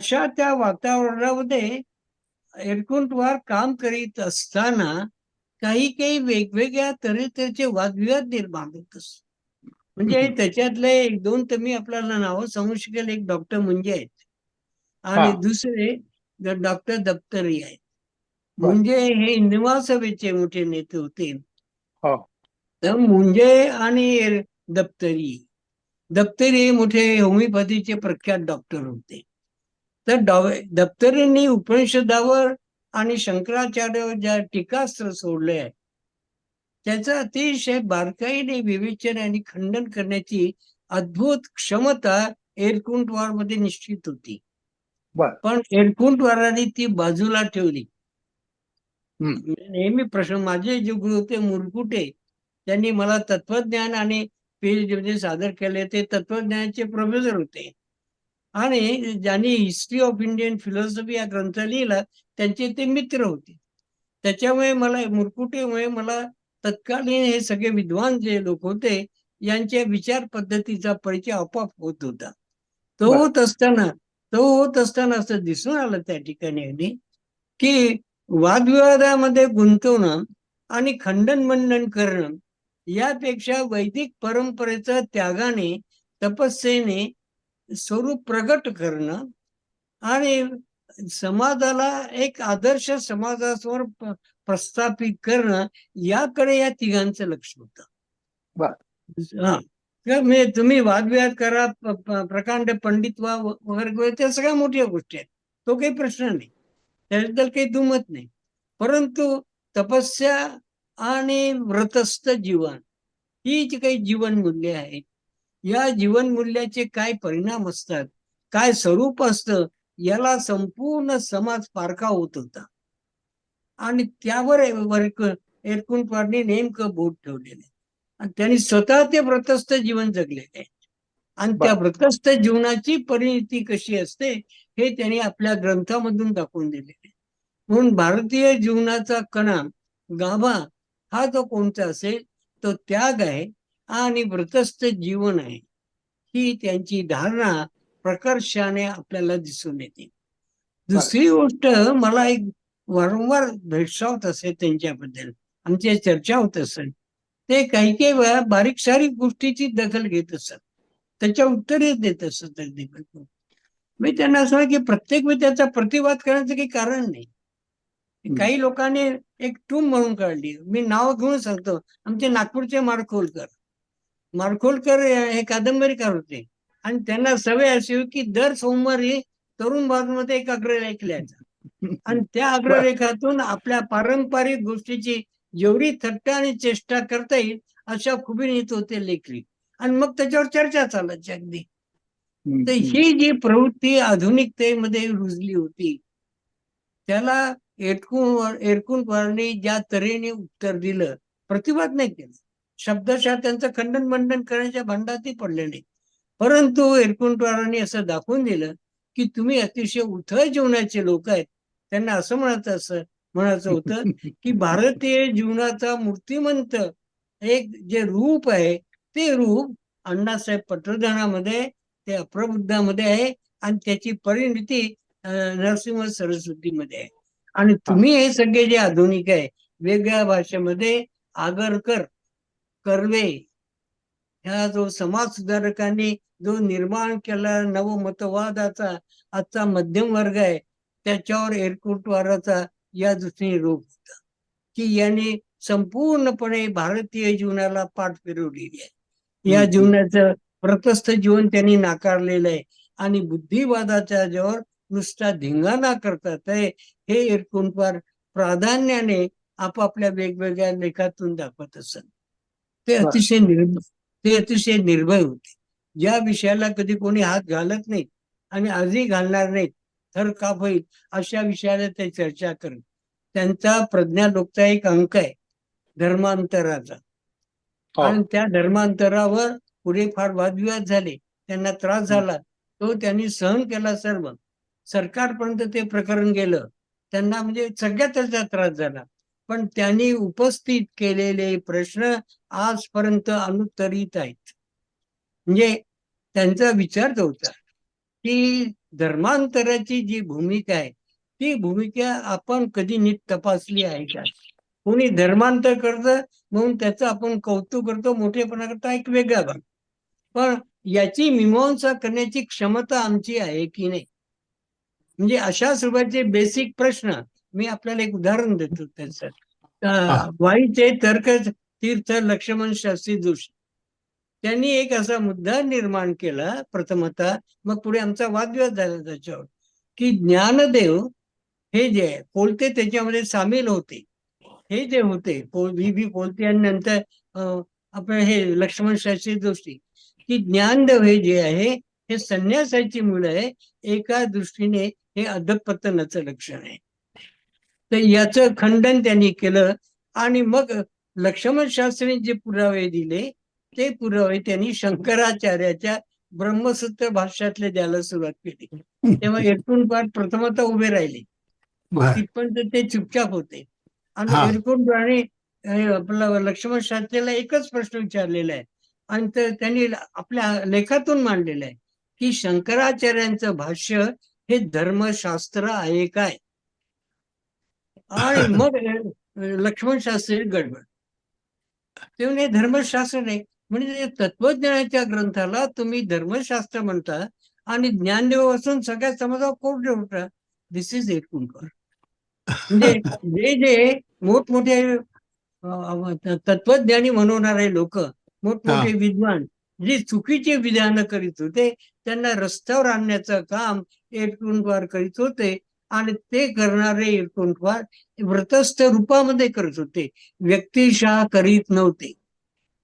अशा त्या वातावरणामध्ये एरकुंटवार काम करीत असताना काही काही वेगवेगळ्या तऱ्हेचे वादविवाद निर्माण होत असत. म्हणजे त्याच्यातले एक दोन तर मी आपल्याला नावं सांगू शकेल. एक डॉक्टर मुंजे आहेत. आणि. दुसरे डॉक्टर दप्तरी आहेत. मुंजे हे हिंदमा सभेचे मोठे नेते होते. हो. तर मुंजे आणि दप्तरी. दप्तरी हे मोठे होमिओपॅथीचे प्रख्यात डॉक्टर होते. तर डॉ- दप्तरींनी उपनिषदावर आणि शंकराचार्यावर ज्या टीकास्त्र सोडले आहे त्याचं अतिशय बारकाईने विवेचन आणि खंडन करण्याची अद्भुत क्षमता एरकुंटवारमध्ये निश्चित होती. पण एरकुंटवारांनी ती बाजूला ठेवली. नेहमी प्रश्न माझे जे गुरु होते मुरकुटे त्यांनी मला तत्वज्ञान आणि पीएचडी सादर केले ते तत्वज्ञानाचे प्रोफेसर होते आणि ज्यांनी हिस्ट्री ऑफ इंडियन फिलॉसॉफी हा ग्रंथ लिहिला त्यांचे ते मित्र होते त्याच्यामुळे मला मुरकुटेमुळे मला तत्कालीन हे सगळे विद्वान जे लोक होते यांच्या विचार पद्धतीचा परिचय आपोआप होत होता तो. होत असताना तो होत असताना असं दिसून आलं त्या ठिकाणी की वादविवादामध्ये गुंतवणं आणि खंडन मंडन करणं यापेक्षा वैदिक परंपरेचं त्यागाने तपस्येने स्वरूप प्रगट करणं आणि समाजाला एक आदर्श समाजासमोर प्रस्थापित करणं याकडे या तिघांचं लक्ष होतं. हा. म्हणजे तुम्ही वादविवाद करा प्रकांड पंडित व- वगैरे वगैरे त्या सगळ्या मोठ्या गोष्टी आहेत. तो काही प्रश्न नाही. त्याबद्दल काही दुमत नाही. परंतु तपस्या आणि व्रतस्थ जीवन ही जी काही जीवन मूल्य आहेत या जीवन मूल्याचे काय परिणाम असतात काय स्वरूप असतं याला संपूर्ण समाज पारखा होत होता. आणि त्यावर एरकुंटवारने नेमकं बोट ठेवलेलं आहे. आणि त्यांनी स्वतः ते व्रतस्थ जीवन जगलेले आहे. आणि त्या व्रतस्थ जीवनाची परिणती कशी असते हे त्यांनी आपल्या ग्रंथामधून दाखवून दिलेले म्हणून भारतीय जीवनाचा कणा गाभा हा जो कोणता असेल तो त्याग आहे आणि व्रतस्थ जीवन आहे ही त्यांची धारणा प्रकर्षाने आपल्याला दिसून येते. दुसरी गोष्ट मला एक वारंवार भेडसावत असे त्यांच्याबद्दल आमच्या चर्चा होत असेल. ते काही काही वेळा बारीक सारीक गोष्टीची दखल घेत असत. त्याच्या उत्तरे देत असत अगदी. मी त्यांना असं की प्रत्येक वेळी त्याचा प्रतिवाद करण्याचं काही कारण नाही. काही लोकांनी एक टूम म्हणून काढली. मी नाव घेऊन सांगतो आमचे नागपूरचे मारखोलकर मारखोलकर हे कादंबरीकार होते. आणि त्यांना सवय अशी होती की दर सोमवारी तरुण भारतमध्ये एक अग्रलेख लिहायचा. आणि त्या अग्रलेखातून आपल्या पारंपरिक गोष्टीची जेवढी थट्टा आणि चेष्टा करता येईल अशा खुबीन येत होते लेखरी आणि मग त्याच्यावर चर्चा चालायची अगदी. तर. ही जी प्रवृत्ती आधुनिकतेमध्ये रुजली होती त्याला एरकून एरकुंटवारने ज्या तऱ्हेने उत्तर दिलं प्रतिवाद नाही केलं. शब्दशः त्यांचं खंडन मंडन करण्याच्या भांडाती पडले नाही. परंतु एरकुंटवारांनी असं दाखवून दिलं की तुम्ही अतिशय उथळ जीवनाचे लोक आहेत. त्यांना असं म्हणायचं असं म्हणायचं होतं की भारतीय जीवनाचा मूर्तिमंत एक जे रूप आहे ते रूप अण्णासाहेब पटवर्धनामध्ये ते अप्रबुद्धामध्ये आहे आणि त्याची परिणती नरसिंह सरस्वतीमध्ये आहे. आणि तुम्ही हे सगळे जे आधुनिक आहे वेगळ्या भाषेमध्ये आगरकर कर्वे. ह्या जो समाज सुधारकांनी जो निर्माण केला नवमतवादाचा आजचा मध्यम वर्ग आहे त्याच्यावर एरकुटवाराचा या दृष्टीने रोग होता. की यांनी संपूर्णपणे भारतीय जीवनाला पाठ फिरवलेली आहे. या. जीवनाचं प्रतस्थ जीवन त्यांनी नाकारलेलं आहे. आणि बुद्धिवादाच्या ज्यावर नुसता धिंगाणा करतात आहे हे एरकुंटवार प्राधान्याने आपापल्या वेगवेगळ्या लेखातून दाखवत असत. ते. अतिशय निर्भय ते अतिशय निर्भय होते. ज्या विषयाला कधी कोणी हात घालत नाही आणि आजही घालणार नाहीत थर काप होईल अशा विषयाला ते चर्चा करत. त्यांचा प्रज्ञालोकचा एक अंक आहे धर्मांतराचा. हो. आणि त्या धर्मांतरावर पुढे फार वादविवाद झाले त्यांना त्रास झाला तो त्यांनी सहन केला सर्व. सरकारपर्यंत ते प्रकरण गेलं. त्यांना म्हणजे सगळ्यात त्याचा त्रास झाला. पण त्यांनी उपस्थित केलेले प्रश्न आजपर्यंत अनुत्तरित आहेत. म्हणजे त्यांचा विचार तो होता की धर्मांतराची जी भूमिका आहे ती भूमिका आपण कधी नीट तपासली आहे का? कोणी धर्मांतर करतं म्हणून त्याचं आपण कौतुक करतो मोठेपणा करतो एक वेगळा भाग. पण याची मीमांसा करण्याची क्षमता आमची आहे की नाही? म्हणजे अशा स्वरूपाचे बेसिक प्रश्न मी आपल्याला एक उदाहरण देतो त्याचं. वाईचे तर्क तीर्थ लक्ष्मण शास्त्री जोशी. त्यांनी एक असा मुद्दा निर्माण केला प्रथमतः मग पुढे आमचा वादविवाद झाला त्याच्यावर की ज्ञानदेव हे जे आहे, कोलते त्याच्यामध्ये सामील होते. हे जे होते व्ही बी कोलते आणि नंतर अं, आपलं हे लक्ष्मण शास्त्री जोशी की ज्ञानदेव हे जे आहे हे संन्यासाची मुलं आहे एका दृष्टीने हे अधपतनाचं लक्षण आहे. तर याचं खंडन त्यांनी केलं. आणि मग लक्ष्मण शास्त्रीने जे पुरावे दिले ते पुरावे त्यांनी शंकराचार्याच्या ब्रह्मसूत्र भाष्यातले द्यायला सुरुवात केली. तेव्हा एकूण पाठ प्रथमतः उभे राहिले. तिथपर्यंत ते चुपचाप होते. आणि एकूण आणि आपला लक्ष्मण शास्त्रीला एकच प्रश्न विचारलेला आहे. आणि तर त्यांनी आपल्या लेखातून मांडलेलं आहे की शंकराचार्यांचं भाष्य हे धर्मशास्त्र आहे काय? आणि मग लक्ष्मण शास्त्री गडबड. ते म्हणे धर्मशास्त्र नाही म्हणजे तत्वज्ञानाच्या ग्रंथाला तुम्ही धर्मशास्त्र म्हणता आणि ज्ञानदेव असून सगळ्या समाजावर कोण ठेवता? दिस इज एकूणकर म्हणजे जे जे मोठमोठे तत्वज्ञानी म्हणवणारे लोक मोठमोठे विद्वान जे चुकीचे विधान करीत होते त्यांना रस्त्यावर आणण्याचं काम एकूणवार करीत होते आणि ते करणारे एकूणवार व्रतस्थ रूपामध्ये करत होते. व्यक्तिशः करीत नव्हते.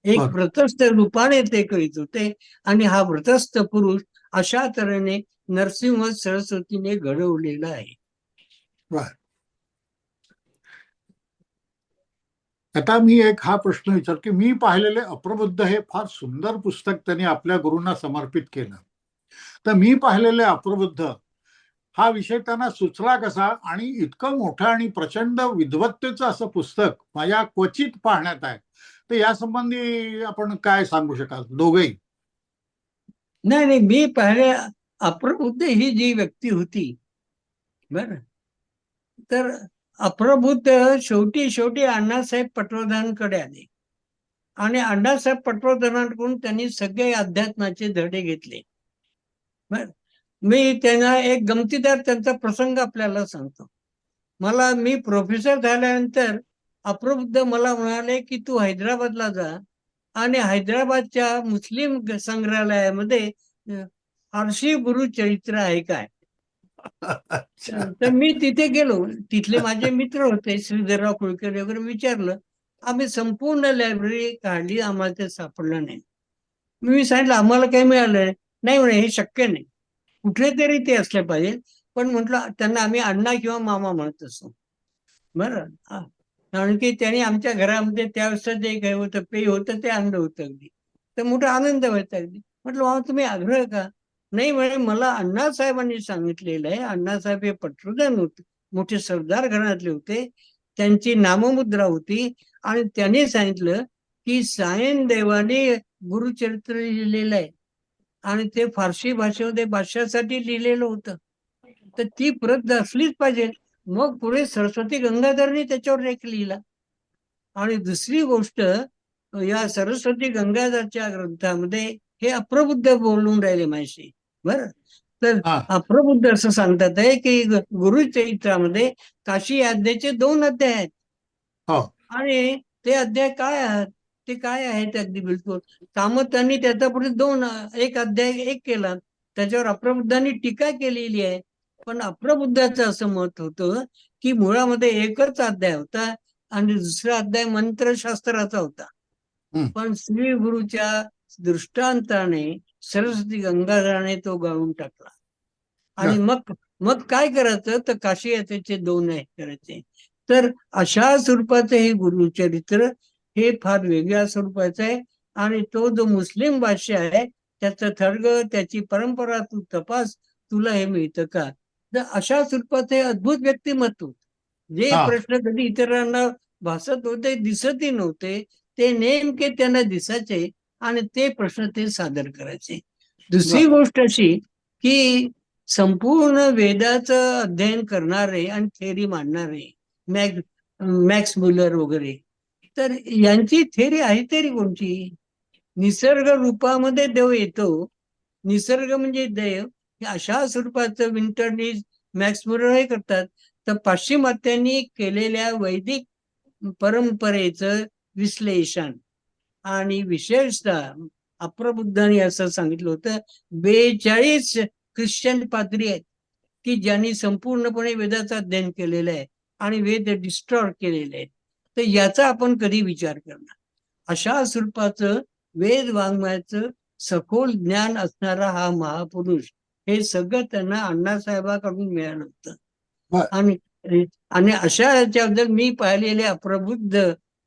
एक. व्रतस्थ रूपाने ते करीत होते आणि हा व्रतस्थ पुरुष अशा तऱ्हेने नरसिंह सरस्वतीने घडवलेला आहे. आता मी एक हा प्रश्न विचार की मी पाहिलेले अप्रबुद्ध हे फार सुंदर पुस्तक त्यांनी आपल्या गुरूंना समर्पित केलं. तर मी पाहिलेले अप्रबुद्ध हा विषय त्यांना सुचला कसा? आणि इतकं मोठं आणि प्रचंड विद्वत्तेचं असं पुस्तक माझ्या क्वचित पाहण्यात आहे. तर यासंबंधी आपण काय सांगू शकाल? दोघेही? नाही नाही मी पाहिले अप्रबुद्ध ही जी व्यक्ती होती बर. तर अप्रबुद्ध शेवटी शेवटी अण्णासाहेब पटवर्धनांकडे आले. आणि अण्णासाहेब पटवर्धनांकडून त्यांनी सगळे अध्यात्माचे धडे घेतले. बर. मी त्यांना एक गमतीदार त्यांचा प्रसंग आपल्याला सांगतो. मला मी प्रोफेसर झाल्यानंतर अप्रबुद्ध मला म्हणाले की तू हैदराबादला जा आणि हैदराबादच्या मुस्लिम संग्रहालयामध्ये फारसी गुरु चरित्र आहे काय. तर मी तिथे गेलो. तिथले माझे मित्र होते श्रीधरराव कुलकर्णी वगैरे विचारलं. आम्ही संपूर्ण लायब्ररी काढली आम्हाला ते सापडलं नाही. मी सांगितलं आम्हाला काही मिळालं नाही म्हणे हे शक्य नाही. कुठले तरी ते असले पाहिजे. पण म्हटलं त्यांना आम्ही अण्णा किंवा मामा म्हणत असतो. बरं. हा. कारण की त्यांनी आमच्या घरामध्ये त्यावेळेस जे काही होतं पेय होतं ते आणलं होतं अगदी. तर मोठा आनंद व्हायचा अगदी. म्हटलं वा तुम्ही आग्रह का? नाही म्हणजे मला अण्णासाहेबांनी सांगितलेलं आहे. अण्णासाहेब हे पटवर्धन होते. मोठे सरदार घराण्यातले होते. त्यांची नाममुद्रा होती. आणि त्यांनी सांगितलं की सायन देवाने गुरुचरित्र लिहिलेलं आहे. आणि ते फारसी भाषेमध्ये भाषासाठी लिहिलेलं होतं. तर ती प्रत असलीच पाहिजे. मग पुढे सरस्वती गंगाधरनी त्याच्यावर लेख लिहिला. आणि दुसरी गोष्ट या सरस्वती गंगाधरच्या ग्रंथामध्ये हे अप्रबुद्ध बोलून राहिले माझ्याशी बरं? तर. अप्रबुद्ध असं सांगतात आहे की गुरुचरित्रामध्ये काशी अध्यायाचे दोन अध्याय आहेत. हो. आणि ते अध्याय काय आहेत? ते काय आहेत अगदी बिलकुल. कामतांनी त्याचा पुढे दोन एक अध्याय एक केला. त्याच्यावर अप्रबुद्धांनी टीका केलेली आहे. पण अप्रबुद्धाचं असं मत होतं की मुळामध्ये एकच अध्याय होता आणि दुसरा अध्याय मंत्रशास्त्राचा होता. पण श्री गुरुच्या दृष्टांताने सरस्वती गंगाधराने तो गाळून टाकला. आणि मग मग काय करायचं? तर काशी यात्रेचे दोन आहे करायचे. तर अशा स्वरूपाचं हे गुरुचरित्र हे फार वेगळ्या स्वरूपाचं आहे. आणि तो जो मुस्लिम भाष्य आहे त्याचं थर्ग त्याची परंपरा तू तपास तुला हे मिळतं का? तर अशा स्वरूपाचं हे अद्भुत व्यक्तिमत्व. जे. प्रश्न कधी इतरांना भासत होते दिसतही नव्हते ते नेमके त्यांना दिसायचे आणि ते प्रश्न ते सादर करायचे. दुसरी गोष्ट अशी की संपूर्ण वेदाचं अध्ययन करणारे आणि थेरी मांडणारे मॅक्स मॅक्स मुलर वगैरे तर यांची थेरी आहे तरी कोणची? निसर्ग रूपामध्ये देव येतो. निसर्ग म्हणजे देव. अशा स्वरूपाचं विंटरनीज मॅक्स मुलर हे करतात. तर पाश्चिमात्यांनी केलेल्या वैदिक परंपरेचं विश्लेषण. आणि विशेषतः अप्रबुद्धांनी असं सांगितलं होतं बेचाळीस ख्रिश्चन पाद्री आहेत की ज्यांनी संपूर्णपणे वेदाचं अध्ययन केलेलं आहे आणि वेद डिस्ट्रॉय केलेले आहेत. तर याचा आपण कधी विचार करणार? अशा स्वरूपाचं वेद वाङ्मयाचं सखोल ज्ञान असणारा हा महापुरुष हे सगळं त्यांना अण्णासाहेबाकडून मिळालं होतं. आणि आणि अशा याच्याबद्दल मी पाहिलेले अप्रबुद्ध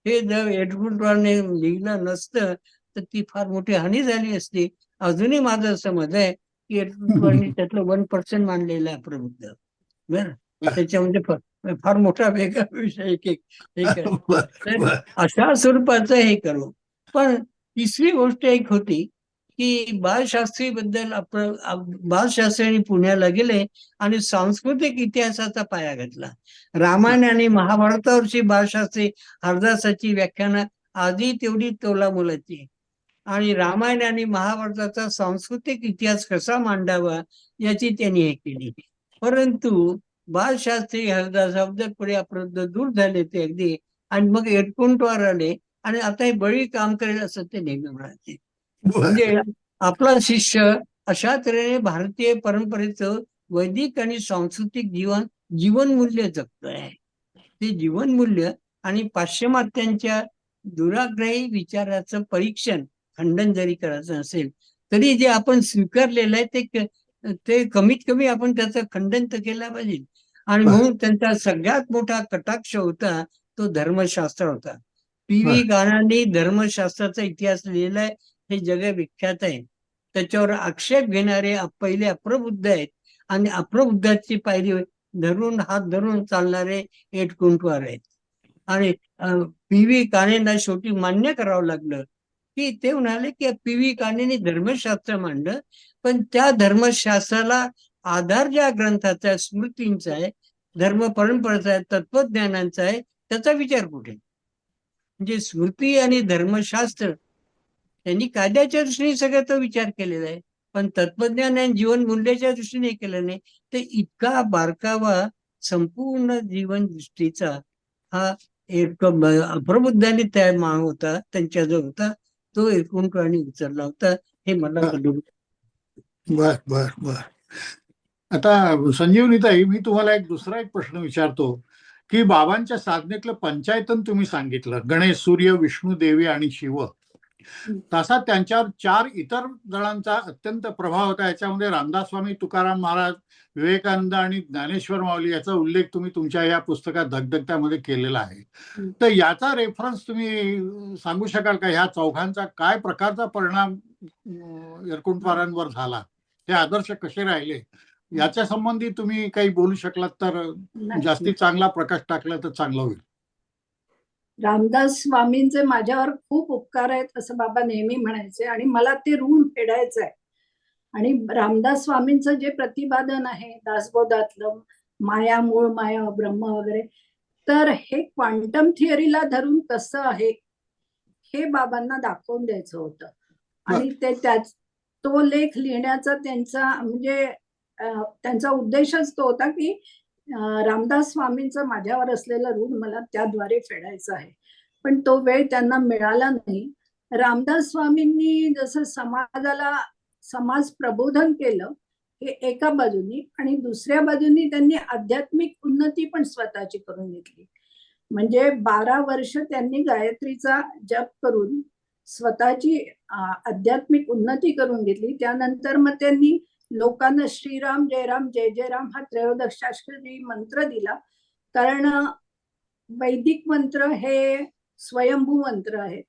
हे जर एडगुडवाने लिहिलं नसतं तर ती फार मोठी हानी झाली असती. अजूनही माझं असं मत आहे की एडगुडवानी त्यातलं वन पर्सेंट मानलेलं आहे अप्रबुद्ध. बरं? त्याच्यामध्ये फार- मोठा वेगळा विषय. अशा स्वरूपाचं हे करू. पण तिसरी गोष्ट एक होती की बालशास्त्री बद्दल आपण बालशास्त्री पुण्याला गेले आणि सांस्कृतिक इतिहासाचा पाया घातला. रामायण आणि महाभारतावरची बालशास्त्री हरदासाची व्याख्यानं आधी तेवढी तोला मुलाची आणि रामायण आणि महाभारताचा सांस्कृतिक इतिहास कसा मांडावा याची त्यांनी हे केली. परंतु बालशास्त्री हरदासाबद्दल पुढे अप्रद दूर झाले ते अगदी. आणि मग एडकुंटवर आले आणि आता हे बळी काम करेल असं ते नेहमी म्हणाले. म्हणजे आपला शिष्य अशा तऱ्हेने भारतीय परंपरेचं वैदिक आणि सांस्कृतिक जीवन जीवनमूल्य जगतोय ते जीवनमूल्य आणि पाश्चिमात्यांच्या दुराग्रही विचाराचं परीक्षण खंडन जरी करायचं असेल तरी जे आपण स्वीकारलेलं आहे ते ते कमीत कमी आपण त्याचं खंडन तर केलं पाहिजे. आणि. म्हणून त्यांचा सगळ्यात मोठा कटाक्ष होता तो धर्मशास्त्र होता पी व्ही. गाणांनी धर्मशास्त्राचा इतिहास लिहिलाय हे जगविख्यात आहे त्याच्यावर आक्षेप घेणारे पहिले अप्रबुद्ध आहेत आणि अप्रबुद्धाची पायरी धरून हात धरून चालणारे एटकुंटवार आहेत आणि पी व्ही काणेंना शेवटी मान्य करावं लागलं की ते म्हणाले की पी व्ही काणेंनी धर्मशास्त्र मांडलं पण त्या धर्मशास्त्राला आधार ज्या ग्रंथाचा स्मृतींचा आहे धर्म परंपरेचा आहे तत्वज्ञानांचा आहे त्याचा विचार कुठे? म्हणजे स्मृती आणि धर्मशास्त्र त्यांनी कायद्याच्या दृष्टीने सगळं तो विचार केलेला आहे. पण तत्वज्ञान आणि जीवन मूल्याच्या दृष्टीने केलं नाही ते इतका बारकावा संपूर्ण जीवन दृष्टीचा हा एक अप्रबुद्धाने तयार मा होता त्यांच्याजवळ होता तो एकूणपणे उचलला होता हे मला बर बर बर. आता संजीवनीताई मी तुम्हाला एक दुसरा एक प्रश्न विचारतो की बाबांच्या साधनेतलं पंचायतन तुम्ही सांगितलं गणेश सूर्य विष्णू देवी आणि शिव. तसा त्यांच्यावर चार इतर जणांचा अत्यंत प्रभाव होता. याच्यामध्ये रामदास स्वामी तुकाराम महाराज विवेकानंद आणि ज्ञानेश्वर माऊली याचा उल्लेख तुम्ही तुमच्या या पुस्तकात धगधगत्यामध्ये केलेला आहे. तर याचा रेफरन्स तुम्ही सांगू शकाल का? ह्या चौघांचा काय प्रकारचा परिणाम अं, यरकुंटवारांवर झाला? हे आदर्श कसे राहिले? याच्या संबंधी तुम्ही काही बोलू शकलात तर जास्ती चांगला प्रकाश टाकला तर चांगलं होईल. रामदास स्वामींचे माझ्यावर खूप उपकार आहेत असं बाबा नेहमी म्हणायचे आणि मला ते ऋण फेडायचं आहे आणि रामदास स्वामींचं जे प्रतिपादन आहे दासबोधातलं माया मूळ माया ब्रह्म वगैरे तर हे क्वांटम थिअरीला धरून कसं आहे हे बाबांना दाखवून द्यायचं होतं. आणि ते त्याच तो लेख लिहिण्याचा त्यांचा म्हणजे त्यांचा उद्देशच तो होता की रामदास स्वामींचं माझ्यावर असलेलं ऋण मला त्याद्वारे फेडायचं आहे. पण तो वेळ त्यांना मिळाला नाही. रामदास स्वामींनी जसं समाजाला समाज प्रबोधन केलं हे एका बाजूनी आणि दुसऱ्या बाजूनी त्यांनी आध्यात्मिक उन्नती पण स्वतःची करून घेतली. म्हणजे बारा वर्ष त्यांनी गायत्रीचा जप करून स्वतःची आध्यात्मिक उन्नती करून घेतली. त्यानंतर मग त्यांनी लोकांना श्रीराम जय राम जय जय राम हा त्रयोदशाक्षरी मंत्र दिला. कारण वैदिक मंत्र हे स्वयंभू मंत्र आहेत.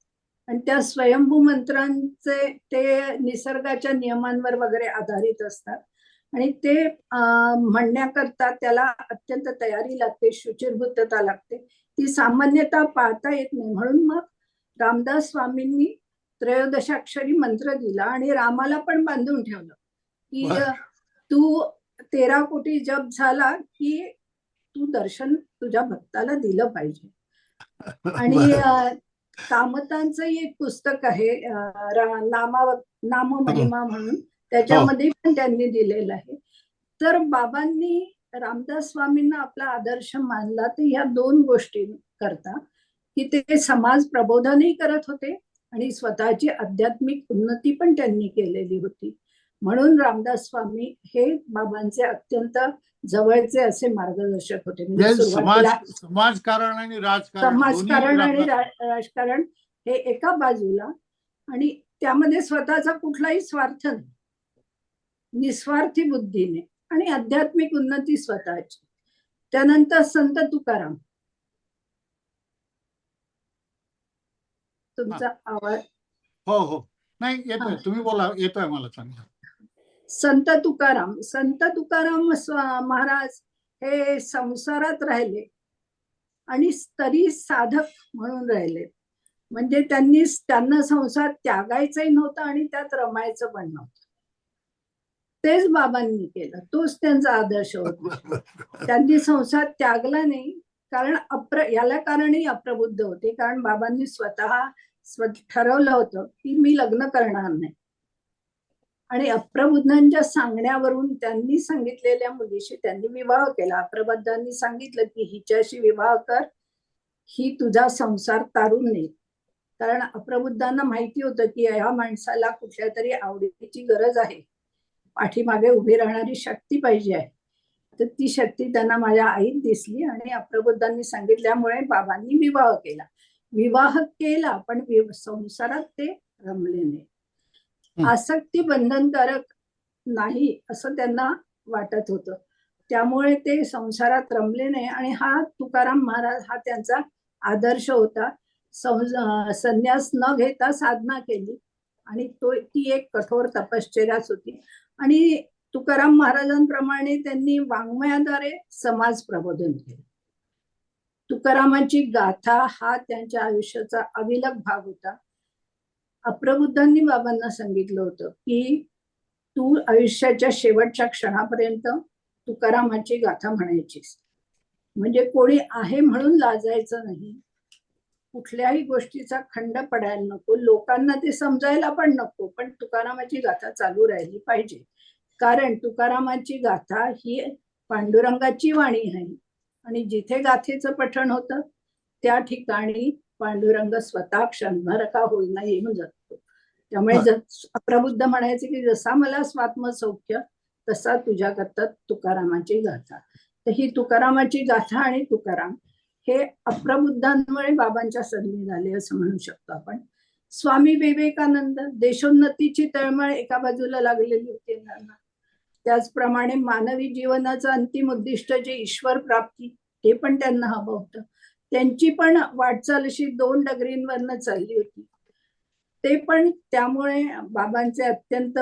आणि त्या स्वयंभू मंत्रांचे ते निसर्गाच्या नियमांवर वगैरे आधारित असतात. आणि ते म्हणण्याकरता त्याला अत्यंत तयारी लागते शुचिर्भूतता लागते. ती सामान्यतः पाहता येत नाही. म्हणून मग रामदास स्वामींनी त्रयोदशाक्षरी मंत्र दिला आणि रामाला पण बांधून ठेवलं. की. तू तेरा कोटी जप झाला की तू दर्शन तुझ्या भक्ताला दिलं पाहिजे. आणि कामतांचंही एक पुस्तक आहे नामा नाम महिमा म्हणून. त्याच्यामध्ये पण त्यांनी दिलेलं आहे. तर बाबांनी रामदास स्वामींना आपला आदर्श मानला तर या दोन गोष्टी करता. की ते समाज प्रबोधनही करत होते आणि स्वतःची आध्यात्मिक उन्नती पण त्यांनी केलेली होती. म्हणून रामदास स्वामी हे बाबांचे अत्यंत जवळचे असे मार्गदर्शक होते. म्हणजे म्हणजे समाज समाजकारण आणि राजकारण समाजकारण आणि राजकारण हे एका बाजूला आणि त्यामध्ये स्वतःचा कुठलाही स्वार्थ नाही. निस्वार्थी बुद्धीने आणि आध्यात्मिक उन्नती स्वतःची. त्यानंतर संत तुकाराम. तुमचा आवाज? हो हो. नाही येतोय. तुम्ही बोला येतोय मला चांगलं. संत तुकाराम संत तुकाराम महाराज हे संसारात राहिले आणि तरी साधक म्हणून राहिले. म्हणजे त्यांनी त्यांना संसार त्यागायचाही नव्हता आणि त्यात रमायचं पण नव्हतं. तेच बाबांनी केलं. तोच त्यांचा आदर्श होता. त्यांनी संसार त्यागला नाही कारण अप्र याला कारणही अप्रबुद्ध होते. कारण बाबांनी स्वतः स्व ठरवलं होतं की मी लग्न करणार नाही. आणि अप्रबुद्धांच्या सांगण्यावरून त्यांनी सांगितलेल्या मुलीशी त्यांनी विवाह केला. अप्रबुद्धांनी सांगितलं की हिच्याशी विवाह कर. ही तुझा संसार तारून नाही कारण अप्रबुद्धांना माहिती होतं की ह्या माणसाला कुठल्या तरी आवडीची गरज आहे. पाठीमागे उभी राहणारी शक्ती पाहिजे आहे. तर ती शक्ती त्यांना माझ्या आईत दिसली आणि अप्रबुद्धांनी सांगितल्यामुळे बाबांनी विवाह केला. विवाह केला पण संसारात ते रमले नाही आसक्ती बंधनकारक नाही असं त्यांना वाटत होतं. त्यामुळे ते संसारात रमले नाही आणि हा तुकाराम महाराज हा त्यांचा आदर्श होता. संन्यास न घेता साधना केली आणि तो ती एक कठोर तपश्चर्याच होती. आणि तुकाराम महाराजांप्रमाणे त्यांनी वाङ्मयाद्वारे समाज प्रबोधन केलं. तुकारामांची गाथा हा त्यांच्या आयुष्याचा अविलक भाग होता. अप्रबुद्धांनी बाबांना सांगितलं होतं की तू आयुष्याच्या शेवटच्या क्षणापर्यंत तुकारामाची गाथा म्हणायचीस. म्हणजे कोणी आहे म्हणून लाजायचं नाही. कुठल्याही गोष्टीचा खंड पडायला नको. लोकांना ते समजायला पण नको. पण तुकारामाची गाथा चालू राहिली पाहिजे. कारण तुकारामाची गाथा ही पांडुरंगाची वाणी आहे. आणि जिथे गाथेचं पठण होतं त्या ठिकाणी पांडुरंग स्वतः क्षणभर का होईना येऊन जातो त्यामुळे प्रबुद्ध म्हणायचे की जसा मला स्वात्म सौख्य तसा तुझ्या करतात तुकारामाची गाथा. तर ही तुकारामाची गाथा आणि तुकाराम हे अप्रबुद्धांमुळे बाबांच्या संधी झाले असं म्हणू शकतो आपण. स्वामी विवेकानंद देशोन्नतीची तळमळ एका बाजूला लागलेली होती त्यांना त्याचप्रमाणे मानवी जीवनाचं अंतिम उद्दिष्ट जे ईश्वर प्राप्ती ते पण त्यांना हवं होतं. त्यांची पण वाटचाल अशी दोन डगरींवरनं चालली होती. ते पण त्यामुळे बाबांचे अत्यंत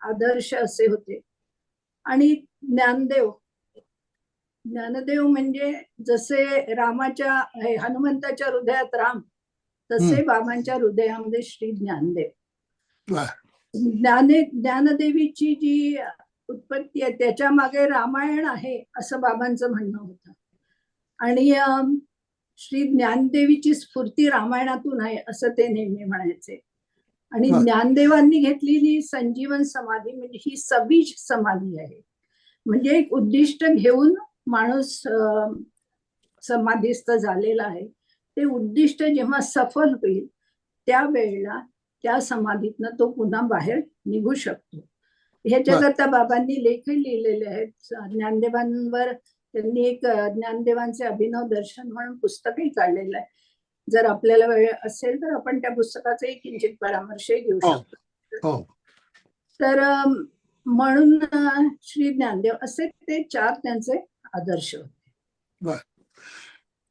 आदर्श असे होते. आणि ज्ञानदेव ज्ञानदेव म्हणजे जसे रामाच्या हनुमंताच्या हृदयात राम तसे बाबांच्या हृदयामध्ये श्री ज्ञानदेव. ज्ञाने ज्ञानदेवीची जी उत्पत्ती आहे त्याच्यामागे रामायण आहे असं बाबांचं म्हणणं होतं. आणि श्री ज्ञानदेवीची स्फूर्ती रामायणातून आहे असं ते नेहमी म्हणायचे. आणि. ज्ञानदेवांनी घेतलेली संजीवन समाधी म्हणजे ही सबीज समाधी आहे. म्हणजे एक उद्दिष्ट घेऊन माणूस समाधीस्थ झालेला आहे. ते उद्दिष्ट जेव्हा सफल होईल त्यावेळेला त्या समाधीतनं तो पुन्हा बाहेर निघू शकतो. ह्याच्याकरता बाबांनी लेखही लिहिलेले आहेत. ज्ञानदेवांवर त्यांनी एक ज्ञानदेवांचे अभिनव दर्शन म्हणून पुस्तकही काढलेलं आहे. जर आपल्याला वेळ असेल तर आपण त्या पुस्तकाचाही किंचित परामर्शही घेऊ हो. शकतो. हो. तर म्हणून श्री ज्ञानदेव असे ते चार त्यांचे आदर्श होते.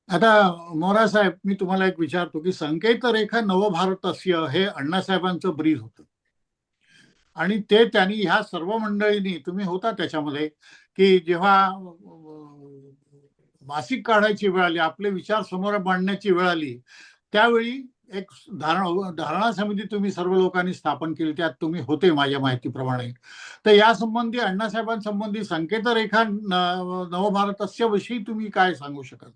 आता मोरा साहेब मी तुम्हाला एक विचारतो की संकेत रेखा नवभारतस्य हे अण्णासाहेबांचं ब्रीज होतं. आणि ते त्यांनी ह्या सर्व मंडळींनी तुम्ही होता त्याच्यामध्ये की जेव्हा मासिक काढायची वेळ आली आपले विचार समोर मांडण्याची वेळ आली त्यावेळी एक धारणा धारणा समिती तुम्ही सर्व लोकांनी स्थापन केली त्यात तुम्ही होते माझ्या माहितीप्रमाणे. तर या संबंधी अण्णासाहेबांसंबंधी संकेतरेखा न- नवभारतस्य विषयी तुम्ही काय सांगू शकाल?